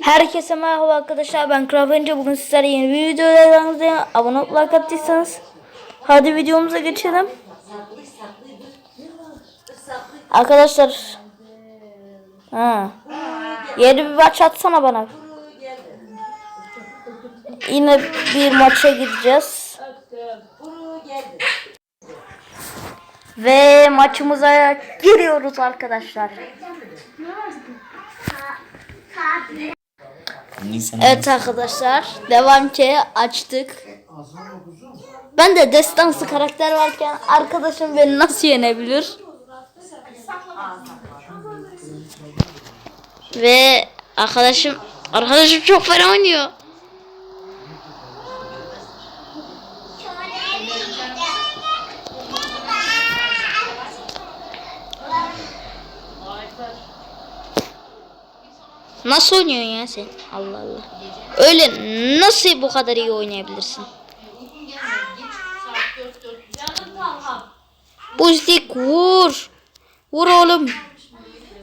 Herkese merhaba arkadaşlar ben Krafenci bugün sizlere yeni bir videolarınızda abone olup like attıysanız hadi videomuza geçelim. Arkadaşlar ha, yeni bir maç atsana bana. Yine bir maça gideceğiz. Ve maçımıza giriyoruz arkadaşlar. Evet arkadaşlar devam ki açtık. Ben de destansı karakter varken arkadaşım beni nasıl yenebilir? Ve arkadaşım arkadaşım çok fena oynuyor. Nasıl oynuyorsun ya sen? Allah Allah. Öyle nasıl bu kadar iyi oynayabilirsin? Buzdik vur. Vur oğlum.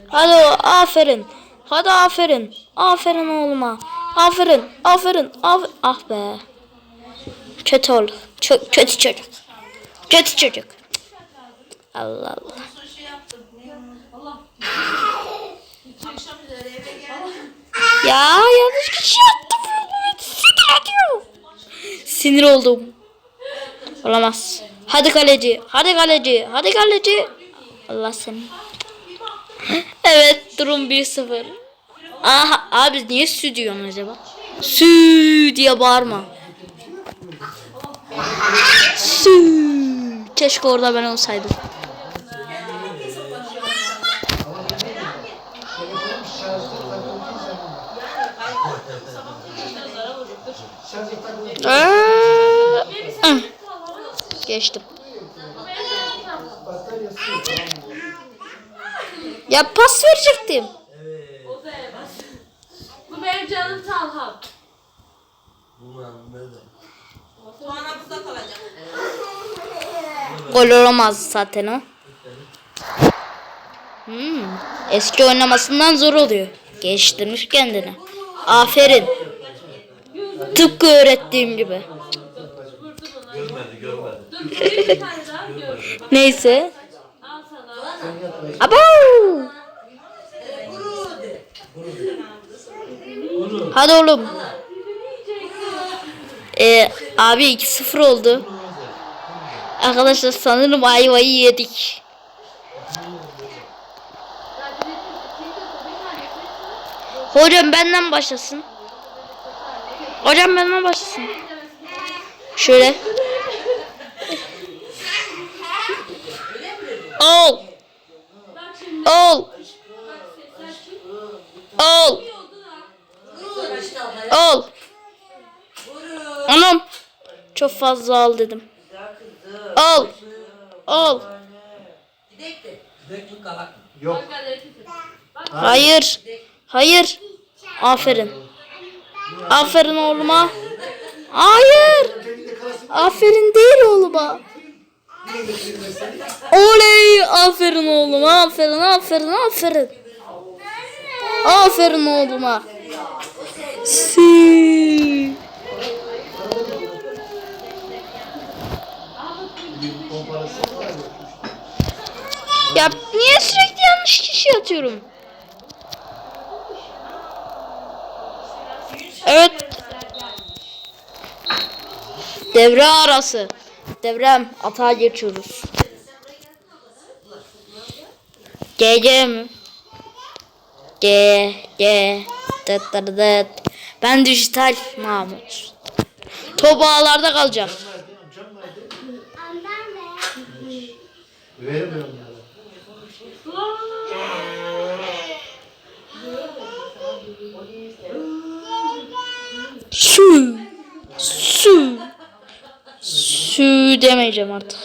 Hadi aferin. Hadi aferin. Aferin oğluma. Aferin. Aferin. Aferin. Ah be. Kötü oldu. Çok kötü çocuk. Kötü çocuk. Allah Allah. Ya yanlış kişi attım. Sinir ediyor. Sinir oldum. Olamaz. Hadi kaleci. Hadi kaleci. Hadi kaleci. Allah seni. Evet durum 1-0. Aha abi niye sü diyorsun acaba? Sü diye bağırma. Sü. Keşke orada ben olsaydım. Aa, ıh. Geçtim. Ya pas verecektim. Bu benim canım Talha. Gol olamaz zaten o. Hmm, eski oynamasından zor oluyor. Geliştirmiş kendini. Aferin. Tıpkı öğrettiğim gibi. Neyse. Abo! Hadi oğlum. Ee, abi 2-0 oldu. Arkadaşlar sanırım ayvayı yedik. Hocam benden başlasın. Hocam benden başlasın. Şöyle. Ol. Ol. Ol. Ol. Anam. Çok fazla al dedim. Al. Al. Bak Hayır. Hayır. Aferin. Aferin oğluma. Hayır. Aferin değil oğluma. Oley. Aferin oğluma. Aferin. Aferin. Aferin. Aferin oğluma. Si. Ya niye sürekli yanlış kişi atıyorum? Evet. Devre arası. Devrem atağa geçiyoruz. GG mi? G G dıt dıt dıt. Ben dijital Mahmut. Top ağlarda kalacak. Vermiyorum Su. Su. Su demeyeceğim artık.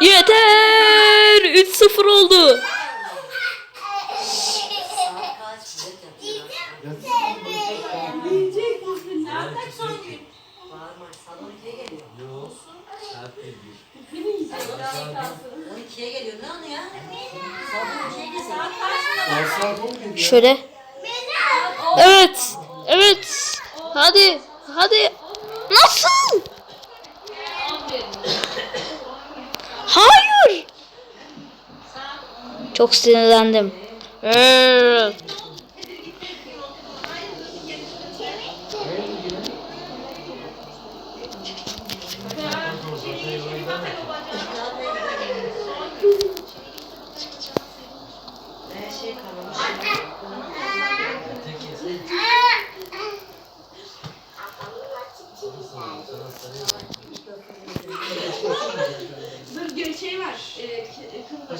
Yeter. 3-0 oldu. Şöyle Evet. Evet. Hadi. Hadi. Nasıl? Hayır. Çok sinirlendim. Evet.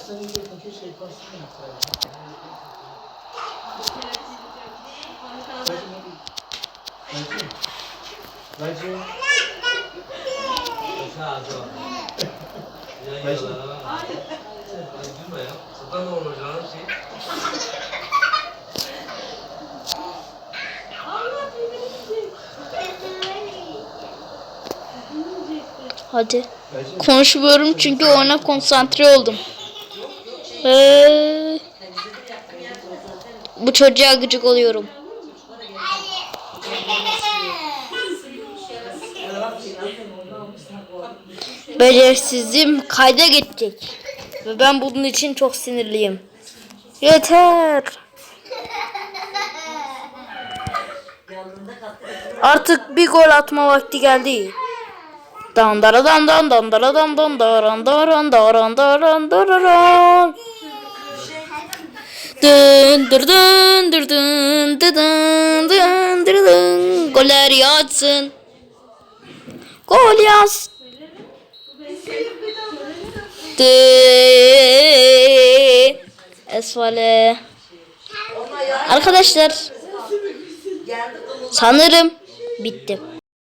K- kız var. Allah bilir. Hadi. Konuşmuyorum çünkü oyuna konsantre oldum. Ee, bu çocuğa gıcık oluyorum. Belirsizliğim kayda geçecek. Ve ben bunun için çok sinirliyim. Yeter. Artık bir gol atma vakti geldi. Dan. Goller yatsın. Gol yaz. Dı. Esfale. Arkadaşlar sanırım bitti.